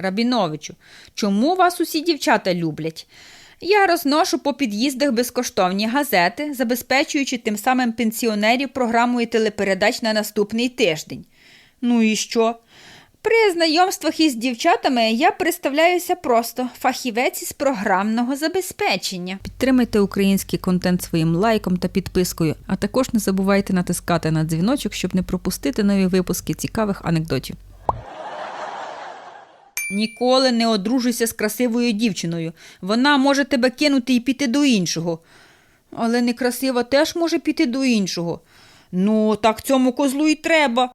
Рабіновичу, чому вас усі дівчата люблять? Я розношу по під'їздах безкоштовні газети, забезпечуючи тим самим пенсіонерів програмою телепередач на наступний тиждень. Ну і що? При знайомствах із дівчатами я представляюся просто фахівець із програмного забезпечення. Підтримайте український контент своїм лайком та підпискою, а також не забувайте натискати на дзвіночок, щоб не пропустити нові випуски цікавих анекдотів. Ніколи не одружуйся з красивою дівчиною. Вона може тебе кинути і піти до іншого. Але некрасива теж може піти до іншого. Ну, так цьому козлу і треба.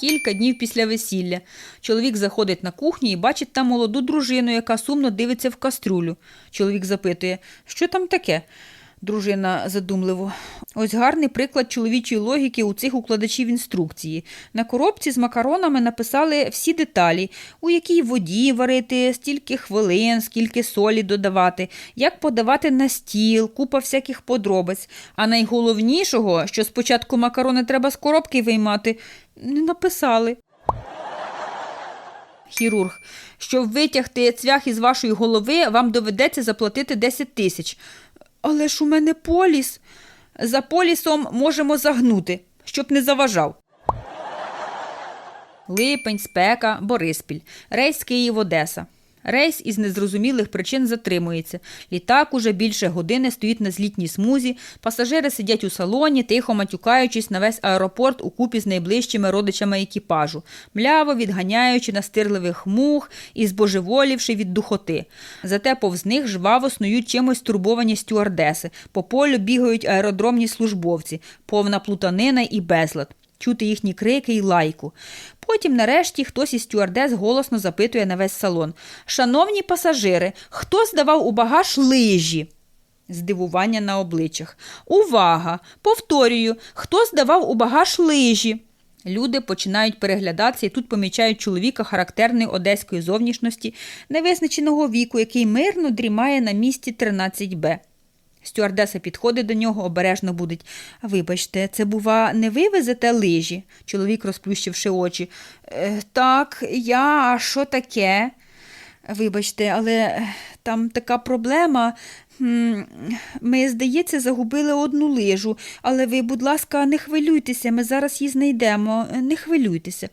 Кілька днів після весілля чоловік заходить на кухню і бачить там молоду дружину, яка сумно дивиться в каструлю. Чоловік запитує, що там таке? Дружина задумливо. Ось гарний приклад чоловічої логіки у цих укладачів інструкції. На коробці з макаронами написали всі деталі, у якій воді варити, стільки хвилин, скільки солі додавати, як подавати на стіл, купа всяких подробиць. А найголовнішого, що спочатку макарони треба з коробки виймати, не написали. Хірург, щоб витягти цвях із вашої голови, вам доведеться заплатити 10 тисяч. Але ж у мене поліс. За полісом можемо загнути, щоб не заважав. Липень, спека, Бориспіль. Рейс Київ-Одеса. Рейс із незрозумілих причин затримується. Літак уже більше години стоїть на злітній смузі. Пасажири сидять у салоні, тихо матюкаючись на весь аеропорт у купі з найближчими родичами екіпажу, мляво відганяючи настирливих мух і збожеволівши від духоти. Зате повз них жваво снують чимось турбовані стюардеси. По полю бігають аеродромні службовці, повна плутанина і безлад. Чути їхні крики і лайку. Потім, нарешті, хтось із стюардес голосно запитує на весь салон: Шановні пасажири, хто здавав у багаж лижі? Здивування на обличчях. Увага! Повторюю, хто здавав у багаж лижі? Люди починають переглядатися і тут помічають чоловіка характерної одеської зовнішності, невизначеного віку, який мирно дрімає на місці 13Б. Стюардеса підходить до нього, обережно будить. Вибачте, це, бува, не ви везете лижі? Чоловік, розплющивши очі. «Е, так, я, а що таке? Вибачте, але там така проблема. Ми, здається, загубили одну лижу, але ви, будь ласка, не хвилюйтеся, ми зараз її знайдемо. Не хвилюйтеся.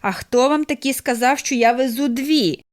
А хто вам таки сказав, що я везу дві?